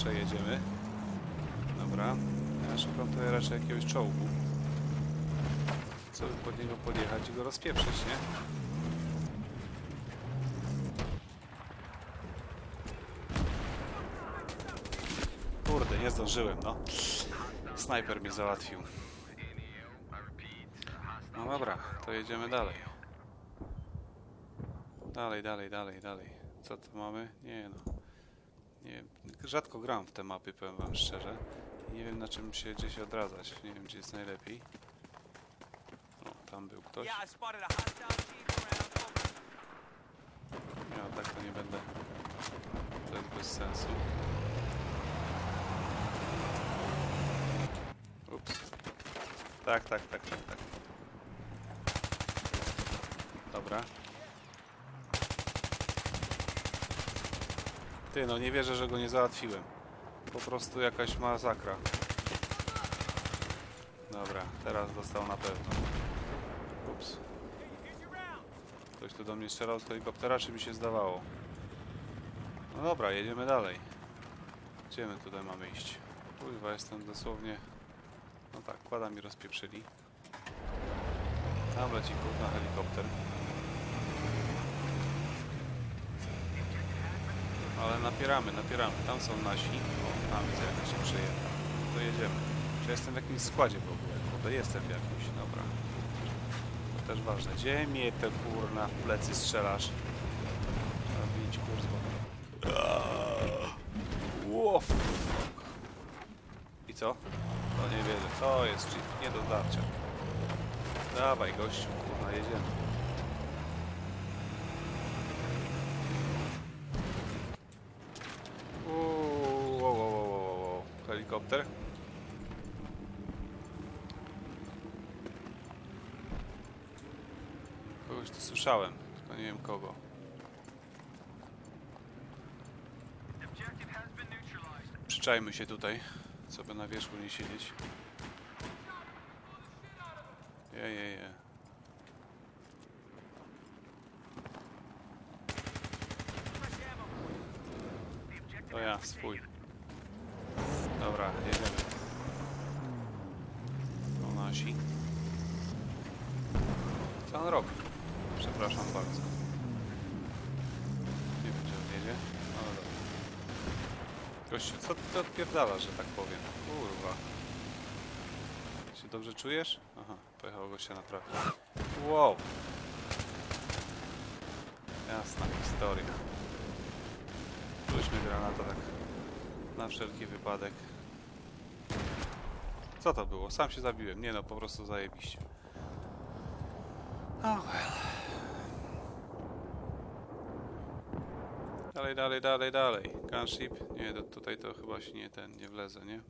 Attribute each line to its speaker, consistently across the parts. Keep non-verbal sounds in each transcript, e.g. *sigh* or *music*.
Speaker 1: przejedziemy. Dobra. Ja szukam tutaj raczej jakiegoś czołgu. Co by pod niego podjechać i go rozpieprzyć, nie? Kurde, nie zdążyłem, no. Snajper mnie załatwił. No dobra, to jedziemy dalej. Dalej, dalej, dalej, dalej. Co tu mamy? Nie no. Nie wiem. Rzadko gram w te mapy, powiem wam szczerze. I Nie wiem na czym się gdzieś odradzać. Nie wiem gdzie jest najlepiej. O, tam był ktoś.
Speaker 2: Yeah, I spotted a hostile jeep around over.
Speaker 1: Nie, no, tak to nie będę. To jest bez sensu. Ups. Tak, tak, tak, tak, tak. Dobra. Ty, no nie wierzę, że go nie załatwiłem. Po prostu jakaś masakra. Dobra, teraz dostał na pewno. Ups. Ktoś tu do mnie strzelał z helikoptera, czy mi się zdawało? No dobra, jedziemy dalej. Gdzie my tutaj mamy iść? Kurwa, jestem dosłownie... No tak, kłada mi rozpieprzyli. Tam leci kurwa helikopter. Ale napieramy, napieramy. Tam są nasi. O, tam widzę jakaś się przejęta. To jedziemy. Czy jestem w jakimś składzie w ogóle? Kurde, jestem w jakimś, dobra. To też ważne. Gdzie mnie te kurna w plecy strzelasz? Trzeba bić kurs, bo... Łof. I co? No nie wierzę. To jest cheat. Nie do darcia. Dawaj gościu, kurna, jedziemy. Helikopter. Kogoś tu słyszałem, tylko nie wiem kogo. Przyczajmy się tutaj, co by na wierzchu nie siedzieć. Je, je, je. To ja, swój. Dobra, jedziemy. To nasi. Co on robi? Przepraszam bardzo. Nie wiem, gdzie on jedzie. No dobra. Gościu, co ty odpierdalasz, że tak powiem? Kurwa. Się dobrze czujesz? Aha, pojechał gościa naprawić. Wow. Jasna historia. Rzućmy granata tak na wszelki wypadek. Co to było? Sam się zabiłem. Nie no, po prostu zajebiście. Oh well. Dalej, dalej, dalej, dalej. Gunship? Nie, tutaj to chyba się nie ten, nie wlezę, nie?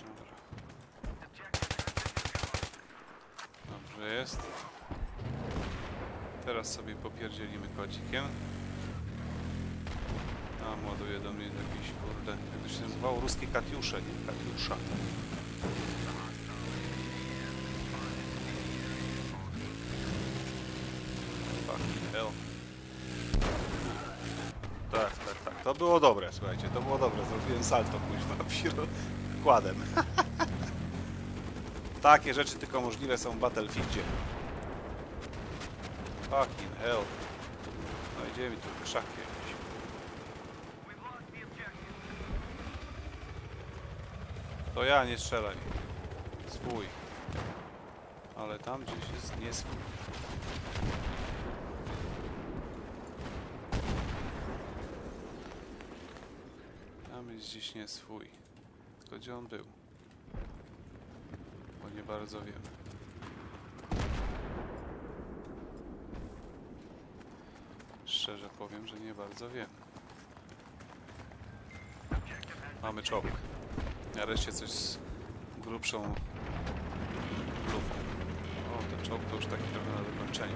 Speaker 1: Dobra. Dobrze jest. Teraz sobie popierdzielimy kodzikiem. Ładuje do mnie jakiś, kurde, jak to się nazywało? Ruskie Katiusze, nie? Katiusza. Fucking hell. Tak, tak, tak. To było dobre, słuchajcie, to było dobre. Zrobiłem salto, kuźwa, piro *laughs* kładem. *laughs* Takie rzeczy tylko możliwe są w Battlefieldzie. Fucking hell. No idzie mi tu krzak jakiś. To ja, nie strzelaj. Swój. Ale tam gdzieś jest nie swój. Tam jest gdzieś nie swój. Tylko gdzie on był? Bo nie bardzo wiem. Szczerze powiem, że nie bardzo wiem. Mamy czołg. Nareszcie coś z grubszą lufą. O, ten czołg to już taki trochę na wykończeniu.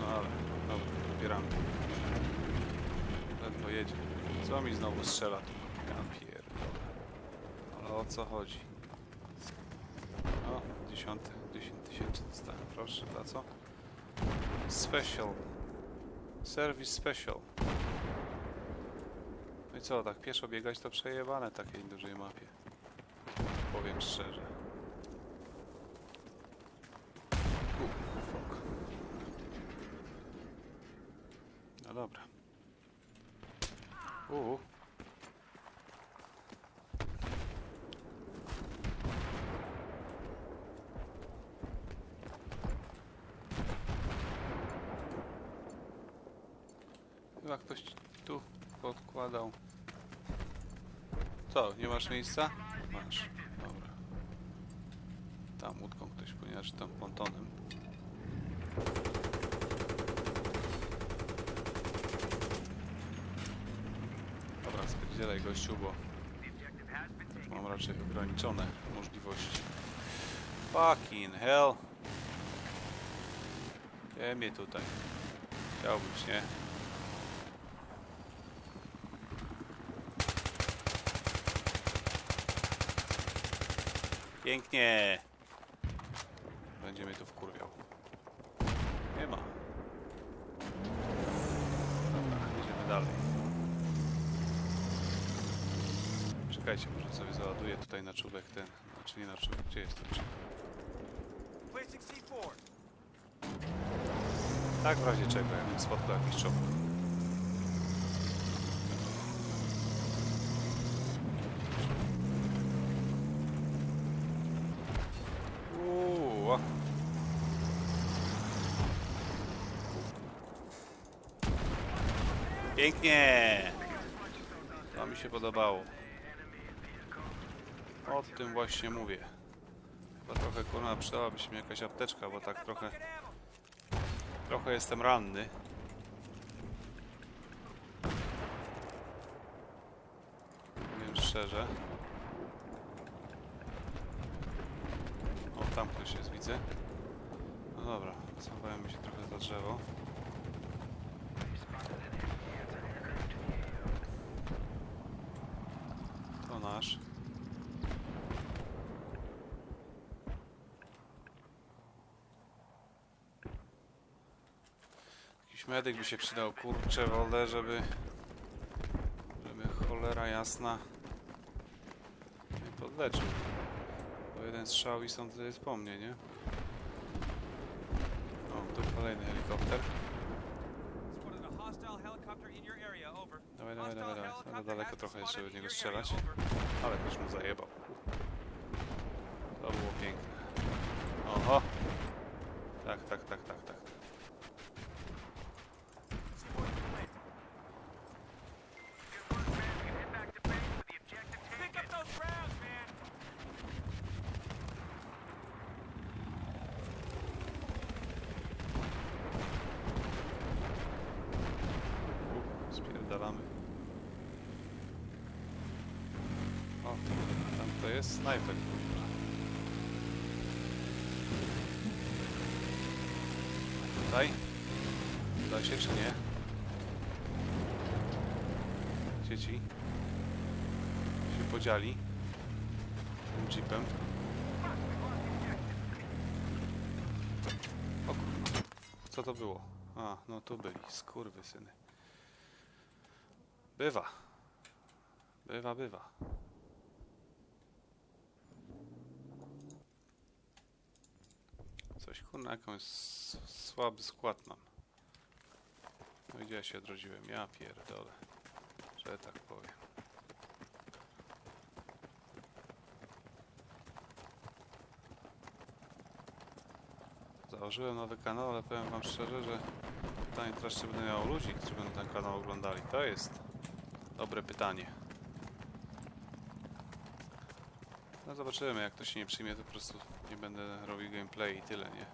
Speaker 1: No ale, dobra, dobieramy. Ledwo jedzie. Co mi znowu strzela tu? Pierdolę. Ale o co chodzi? O, dziesiąty, 10 tysięcy dostałem. Proszę, dla co? Special. Service special. I co, tak pieszo biegać to przejebane takiej dużej mapie. Powiem szczerze. No dobra. Uuu. Chyba ktoś tu podkładał. Co, nie masz miejsca? Masz, dobra. Tam łódką ktoś płynie, czy tam pontonem. Dobra, spierdzielaj gościu, bo mam raczej ograniczone możliwości. Fucking hell! Gdzie mnie tutaj? Chciałbyś, nie? Pięknie! Będzie mnie tu wkurwiał. Nie ma. Dobra, jedziemy dalej. Czekajcie, może sobie załaduję tutaj na czubek ten. Znaczy nie na czubek, gdzie jest ten czubek?
Speaker 2: Placing C4.
Speaker 1: Tak w razie czego, jakbym spotkał jakiś czołg. Uuu, a. Pięknie! To mi podobało. O tym właśnie mówię. Chyba trochę kurna przydałaby się mi jakaś apteczka, bo tak trochę. Trochę jestem ranny. Powiem szczerze. O, tam ktoś jest, widzę. No dobra, schowałem się trochę za drzewo. To nasz. Jakiś medyk by się przydał, kurczę wolę, żeby... Żeby cholera jasna... Nie podleczył. Bo jeden strzał i sądzę jest po mnie, nie? O, tu kolejny helikopter. Dawaj, dawaj, dawaj, dawaj. Ale daleko trochę jeszcze
Speaker 2: in
Speaker 1: niego strzelać. Ale też mu zajebał. To było piękne. Oho! Tak, tak, tak, tak, tak.
Speaker 2: Pick up those rounds, man.
Speaker 1: U, spierdalamy. O, tam to jest snajper, kurwa. Tutaj? Da się czy nie? Dzieci? Się podzieli. Tym jeepem. O kurwa. Co to było? A, no tu byli, skurwysyny. Bywa. Bywa, bywa. Coś kurna, jakąś słaby skład mam. No gdzie ja się odrodziłem? Ja pierdolę. Że tak powiem. Założyłem nowy kanał, ale powiem wam szczerze, że pytanie teraz, czy będę miał ludzi, którzy będą ten kanał oglądali. To jest dobre pytanie. No zobaczymy, jak to się nie przyjmie, to po prostu nie będę robił gameplay i tyle, nie?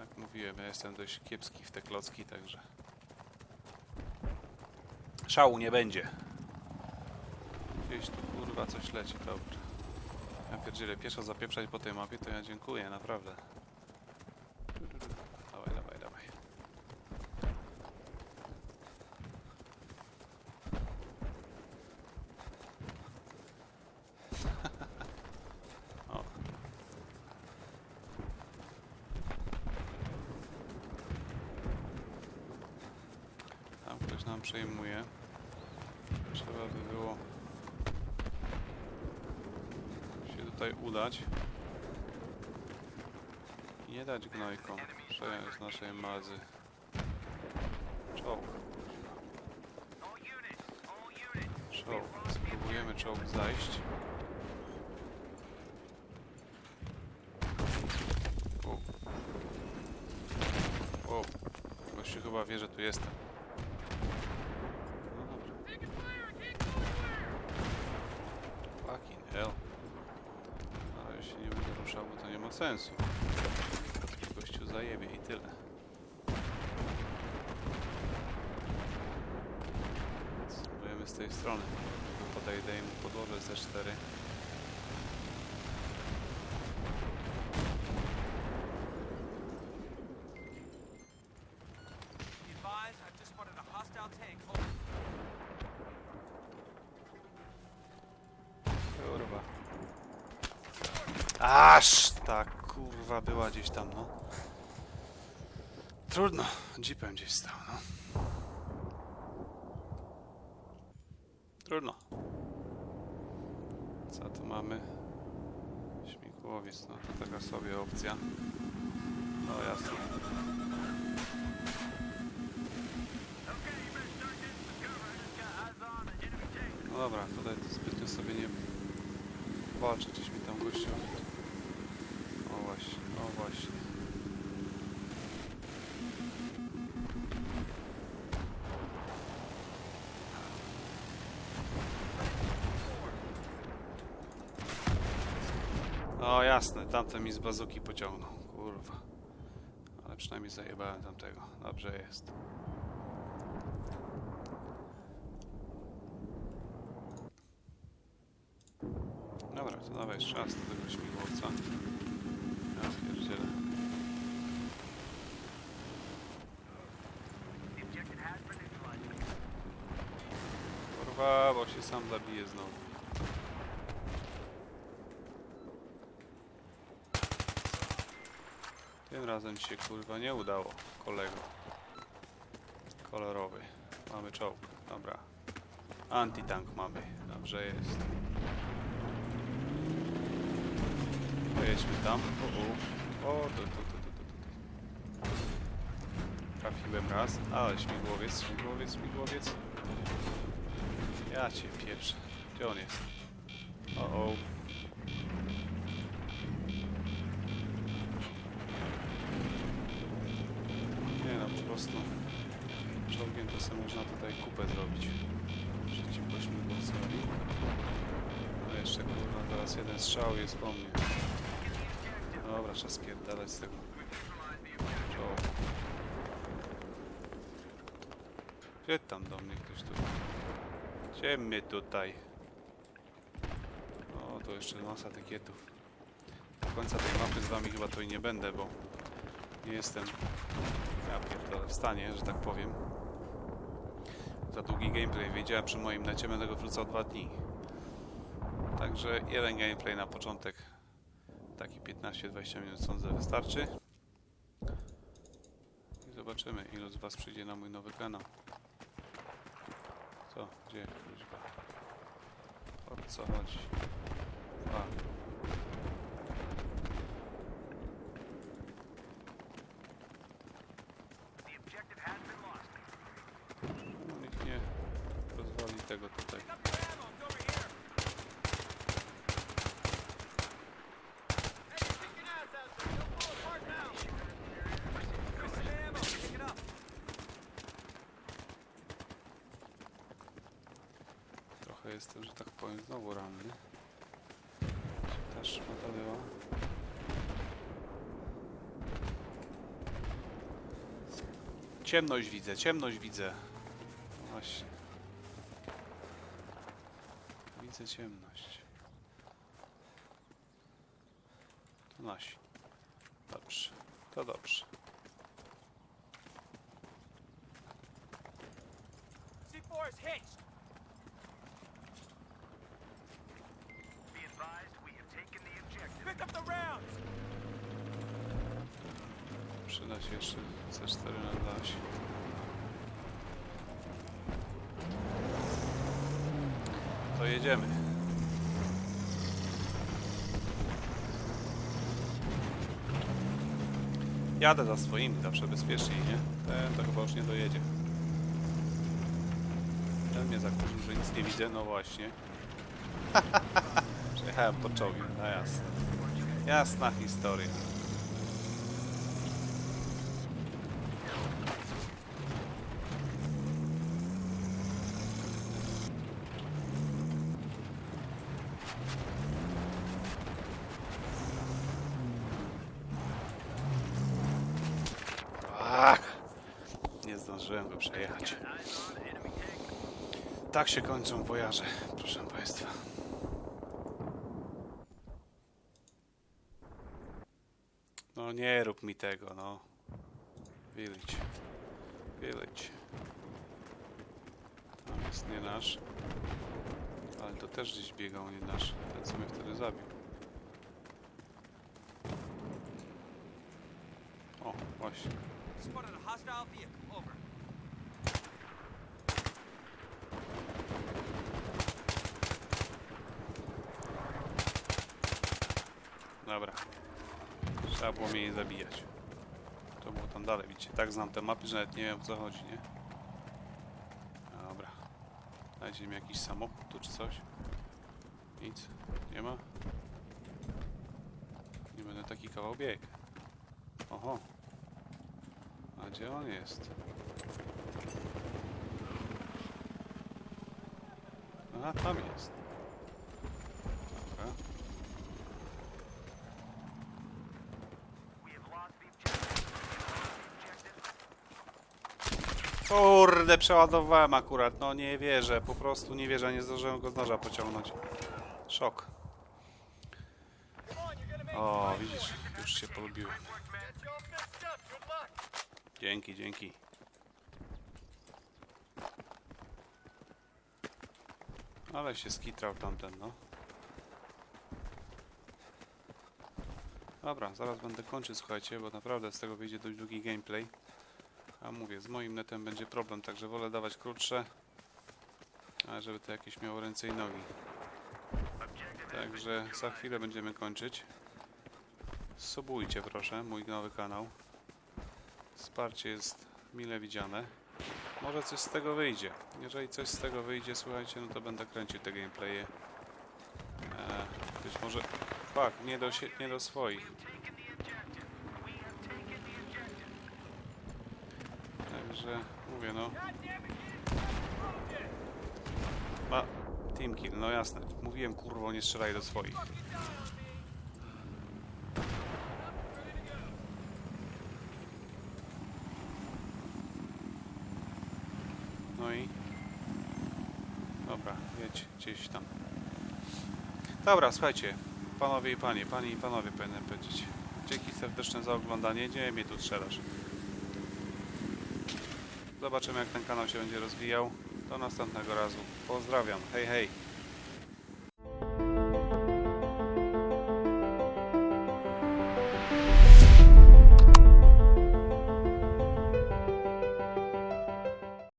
Speaker 1: Jak mówiłem, ja jestem dość kiepski w te klocki, także... Szału nie będzie. Gdzieś tu kurwa coś leci, dobrze. Ja pierdzielę, pieszo zapieprzać po tej mapie, to ja dziękuję, naprawdę. Dawaj, dawaj, dawaj. o. Tam ktoś nam przejmuje. Trzeba by było się tutaj udać. i Nie dać gnojkom przejąć naszej mazy. Czołg. Czołg. Spróbujemy czołg zajść. O. O. Gościu chyba wie, że tu jestem. No dobra. Fucking hell. Ale się nie będę ruszał, to nie ma sensu. Gościu zajebie i tyle. Spróbujemy z tej strony. Podejdę im podłożę ze 4.
Speaker 2: Be advised, I've just spotted a hostile tank. Over.
Speaker 1: Kurwa. Aż ta kurwa była gdzieś tam, no. Trudno, jeepem gdzieś stał, no. Trudno. Co tu mamy? Śmigłowiec, no to taka sobie opcja. No jasne. No dobra, tutaj to zbytnio sobie nie walczę, gdzieś mi tam gościu. Jasne, tamten mi z bazuki pociągnął, kurwa. Ale przynajmniej zajebałem tamtego. Dobrze jest. Dobra, to dawaj jeszcze raz do tego śmigłowca. Ja pierdzielę. Kurwa, bo się sam zabije znowu. Tym razem się kurwa nie udało, kolego. Kolorowy. Mamy czołg, dobra. Antitank mamy, dobrze jest. Pojedźmy tam. O, o. o tu, tu, tu, tu, tu. Trafiłem raz, ale śmigłowiec, śmigłowiec, śmigłowiec. Ja cię pieprzę. Gdzie on jest? O, o. Nie no, po prostu czołgiem to sobie kupę zrobić. Przeciwko śmigłowcowi. No jeszcze kurwa, teraz jeden strzał jest po mnie. Dobra, trzeba spierdalać z tego czołgu. Gdzie tam do mnie ktoś tu? Gdzie mnie tutaj? O, to jeszcze masa etykietów. Do końca tej mapy z wami chyba to i nie będę, bo nie jestem ja w stanie, że tak powiem. Za długi gameplay. Wiedziałem przy moim necie, będę go wrzucał dwa dni. Także jeden gameplay na początek. Taki 15-20 minut sądzę wystarczy. I zobaczymy ilu z was przyjdzie na mój nowy kanał. Co? Gdzie? Kuźwa? O co chodzi? A.
Speaker 2: it up.
Speaker 1: Trochę jestem, że tak powiem, znowu ranny. Ta szmata była. Ciemność widzę, ciemność widzę. No Właśnie. Widzę ciemność. To nasi. Dobrze, to dobrze.
Speaker 2: C4 is hitched. Pick up the rounds.
Speaker 1: Przyda się jeszcze C4 na daś. Jedziemy. Jadę za swoimi, zawsze bezpieczniej, nie? Ten to chyba już nie dojedzie. Ten mnie zakurzył, że nic nie widzę, no właśnie. *laughs* Przejechałem po czołgiem, no jasne. Jasna historia. Ach, nie zdążyłem go przejechać. Tak się kończą wojaże, proszę Państwa. No nie rób mi tego, no. Village. Village. Tam jest nie nasz. Ale to też gdzieś biegał nie nasz. Ten co mnie wtedy zabił. O, właśnie.
Speaker 2: Spotted a hostile vehicle. Over.
Speaker 1: Dobra. Trzeba było mnie nie zabijać. To było tam dalej, widzicie. Tak znam te mapy, że nawet nie wiem o co chodzi, nie? Dobra. Dajcie mi jakiś samochód tu czy coś. Nic. Nie ma? Nie będę taki kawał bieg. Oho. A gdzie on jest? Aha, tam jest. Kurde, przeładowałem akurat. No nie wierzę, po prostu nie wierzę, nie zdążyłem go z noża pociągnąć. Szok. O, widzisz, już się polubiłem. Dzięki, dzięki. Ale się skitrał tamten, no. Dobra, zaraz będę kończyć, słuchajcie, bo naprawdę z tego wyjdzie dość długi gameplay. A mówię, z moim netem będzie problem, także wolę dawać krótsze, a żeby to jakieś miało ręce i nogi. Także za chwilę będziemy kończyć. Subujcie proszę mój nowy kanał. Wsparcie jest mile widziane. Może coś z tego wyjdzie. Jeżeli coś z tego wyjdzie, słuchajcie, no to będę kręcił te gameplaye. Eee, być może... Fuck, nie do, nie do swoich. Mówię, no. A, team kill, no jasne. Mówiłem kurwo, nie strzelaj do swoich. No i. Dobra, jedź gdzieś tam. Dobra, słuchajcie, panowie i panie, panie i panowie powinienem powiedzieć. Dzięki serdeczne za oglądanie. Nie mnie tu strzelasz. Zobaczymy jak ten kanał się będzie rozwijał. Do następnego razu. Pozdrawiam. Hej, hej.